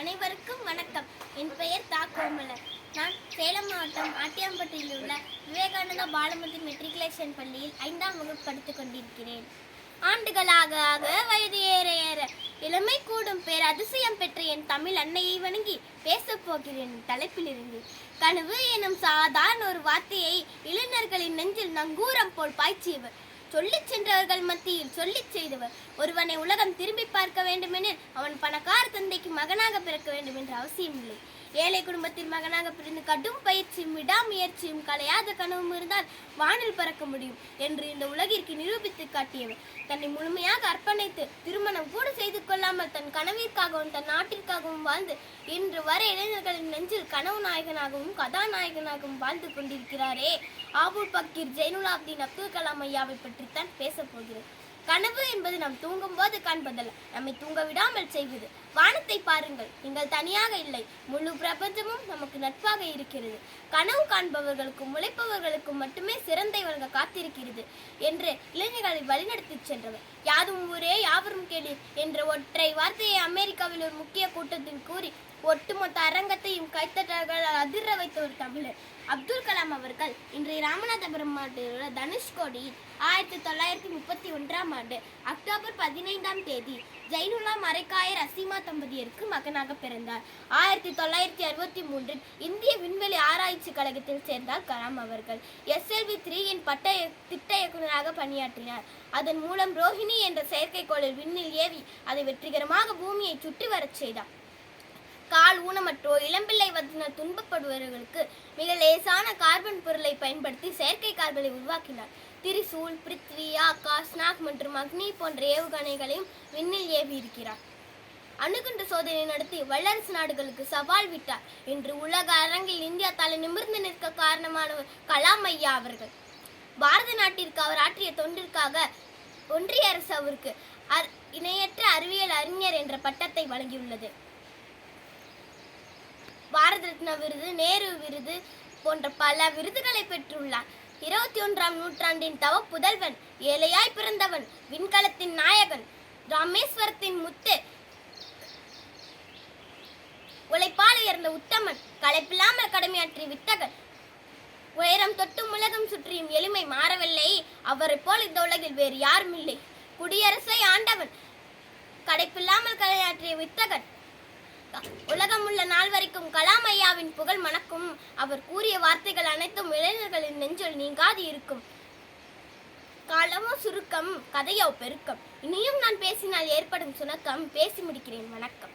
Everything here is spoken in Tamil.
அனைவருக்கும் வணக்கம். என் பெயர் தா கோமலர். நான் சேலம் மாவட்டம் ஆட்டியாம்பட்டியில் உள்ள விவேகானந்தா பாலமதி மெட்ரிகுலேஷன் பள்ளியில் ஐந்தாம் வகுப்பு படித்துக் கொண்டிருக்கிறேன். ஆண்டுகளாக ஆக வயது ஏற ஏற இளமை கூடும் பேர் அதிசயம் பெற்ற என் தமிழ் அன்னையை வணங்கி பேசப் போகிறேன் தலைப்பிலிருந்து. கனவு எனும் சாதாரண ஒரு வார்த்தையை இளைஞர்களின் நெஞ்சில் நங்கூரம் போல் பாய்ச்சியவர். சொல்லிச் சென்றவர்கள் மத்தியில் சொல்லிச் செய்தவர். ஒருவனை உலகம் திரும்பி பார்க்க வேண்டுமெனில் அவன் பணக்கார தந்தைக்கு மகனாக பிறக்க வேண்டும் என்ற அவசியமில்லை. ஏழை குடும்பத்தின் மகனாக பிறந்து கடும் பயிற்சியும் விடாமுயற்சியும் கலையாத கனவும் இருந்தால் வானில் பறக்க முடியும் என்று இந்த உலகிற்கு நிரூபித்து காட்டியவர். தன்னை முழுமையாக அர்ப்பணித்து திருமணம் கூட செய்து கொள்ளாமல் தன் கனவிற்காகவும் தன் நாட்டிற்காகவும் வாழ்ந்து இன்று வர இளைஞர்களின் நெஞ்சில் கனவு நாயகனாகவும் கதாநாயகனாகவும் வாழ்ந்து கொண்டிருக்கிறாரே. ஆபுல் பக்கீர் ஜெயினுலாப்தீன் அப்துல் கலாம் ஐயாவை பற்றித்தான் பேசப் போகிறேன் கனவு என்பது நாம் தூங்கும் போது காண்பதல்ல நம்மை தூங்க விடாமல் செய்வது. வானத்தை பாருங்கள். நீங்கள் தனியாக இல்லை. முழு பிரபஞ்சமும் நமக்கு நட்பாக இருக்கிறது. கனவு காண்பவர்களுக்கும் உழைப்பவர்களுக்கும் மட்டுமே சிறந்தை வழங்க காத்திருக்கிறது என்று இளைஞர்களை வழிநடத்திச் சென்றவர். யாதும் ஊரே யாவரும் கேளு என்ற ஒற்றை வார்த்தையை அமெரிக்காவில் ஒரு முக்கிய கூட்டத்தில் கூறி ஒட்டுமொத்த அரங்கத்தையும் கைத்தட்டல்களால் அதிர வைத்த ஒரு தமிழர். அப்துல் கலாம் அவர்கள் இன்றைய ராமநாதபுரம் மாவட்டத்தில் உள்ள தனுஷ்கோடியில் ஆயிரத்தி தொள்ளாயிரத்தி முப்பத்தி ஒன்றாம் ஆண்டு அக்டோபர் பதினைந்தாம் தேதி ஜைனுல்லா மரைக்காயர் அசீமா தம்பதியருக்கு மகனாக பிறந்தார். ஆயிரத்தி தொள்ளாயிரத்தி அறுபத்தி மூன்றில் இந்திய விண்வெளி ஆராய்ச்சி கழகத்தில் சேர்ந்தார் கலாம் அவர்கள். எஸ்எல்வி த்ரீயின் பட்ட திட்ட இயக்குநராக பணியாற்றினார். அதன் மூலம் ரோஹிணி என்ற செயற்கைக்கோளில் விண்ணில் ஏவி அதை வெற்றிகரமாக பூமியை சுற்றி வரச் செய்தார். கால் ஊனமற்றோர் இளம்பிள்ளை வதினர் துன்பப்படுபவர்களுக்கு மிக லேசான கார்பன் பொருளை பயன்படுத்தி செயற்கை கார்களை உருவாக்கினார். திரிசூல் பிருத்வி ஆகாஷ் நாக் மற்றும் அக்னி போன்ற ஏவுகணைகளையும் விண்ணில் ஏவி இருக்கிறார். அணுகுண்டு சோதனை நடத்தி வல்லரசு நாடுகளுக்கு சவால் விட்டார் இன்று உலக அரங்கில் இந்தியா தலை நிமிர்ந்து நிற்க காரணமானவர் கலாம் ஐயா அவர்கள். பாரத நாட்டிற்கு அவர் ஆற்றிய தொண்டிற்காக ஒன்றிய அரசு அவருக்கு அர்- இணையற்ற அறிவியல் அறிஞர் என்ற பட்டத்தை வழங்கியுள்ளது. பாரத ரத்னா விருது நேரு விருது போன்ற பல விருதுகளை பெற்றுள்ளார். இருபத்தி ஒன்றாம் நூற்றாண்டின் தவ புதல்வன் ஏழையாய் பிறந்தவன் விண்கலத்தின் நாயகன் ராமேஸ்வரத்தின் முத்து உழைப்பால் உயர்ந்த உத்தமன் களைப்பில்லாமல் கடமையாற்றிய வித்தகன் உயரம் தொட்டும் உலகம் சுற்றியும் எளிமை மாறவில்லை. அவரைப் போல் இந்த உலகில் வேறு யாரும் இல்லை. குடியரசை ஆண்டவன் கடைப்பில்லாமல் கலையாற்றிய வித்தகன். உலகம் உள்ள நாள் வரைக்கும் கலாம் ஐயாவின் புகழ் மணக்கும். அவர் கூறிய வார்த்தைகள் அனைத்தும் இளைஞர்களின் நெஞ்சில் நீங்காது இருக்கும். காலமோ சுருக்கம் கதையோ பெருக்கம். இனியும் நான் பேசினால் ஏற்படும் சுணக்கம் பேசி முடிக்கிறேன் வணக்கம்.